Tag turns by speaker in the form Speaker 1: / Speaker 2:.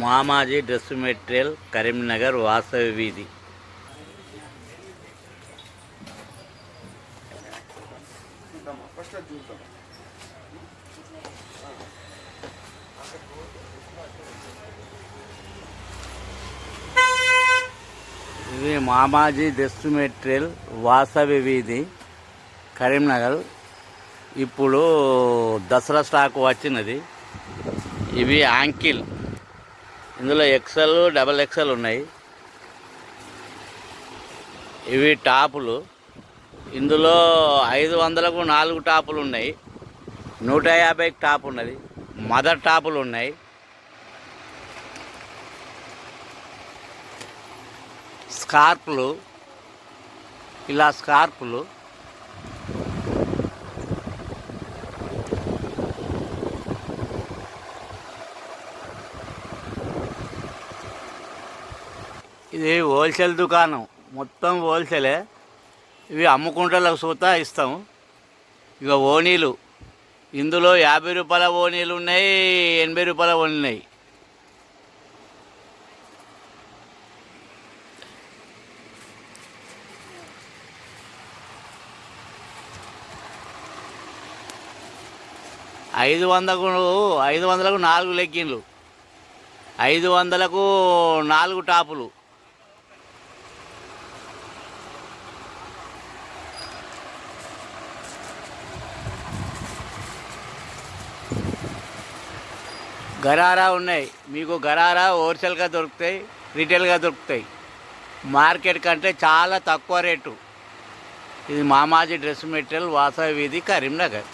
Speaker 1: మామాజీ dress material Karimnagar Vasavi వీధి. ఇది మామాజీ dress material Vasavi వీధి కరీంనగర్. ఇప్పుడు దసరా స్టాక్ వచ్చినది. ఇవి యాంకిల్. ఇందులో ఎక్సెల్ డబల్ ఎక్సెల్ ఉన్నాయి. ఇవి టాపులు. ఇందులో ఐదు వందలకు నాలుగు టాపులు ఉన్నాయి. నూట యాభైకి టాప్ ఉన్నది. మదర్ టాపులు ఉన్నాయి. స్కార్పులు. ఇలా స్కార్పులు. ఇది హోల్సేల్ దుకాణం. మొత్తం హోల్సేలే. ఇవి అమ్ముకుంటలకు సూతా ఇస్తాము. ఇక ఓనీలు ఇందులో యాభై రూపాయల ఓనీలు ఉన్నాయి ఎనభై రూపాయల ఓనీలు ఉన్నాయి. ఐదు వందలకు ఐదు వందలకు నాలుగు లెగ్గిన్లు. ఐదు వందలకు నాలుగు టాపులు. గరారా ఉన్నాయి. మీకు గరారా హోల్సేల్గా దొరుకుతాయి రిటైల్గా దొరుకుతాయి. మార్కెట్ కంటే చాలా తక్కువ రేటు. ఇది మామాజీ డ్రెస్ మెటీరియల్ వాసవి వీధి కరీంనగర్.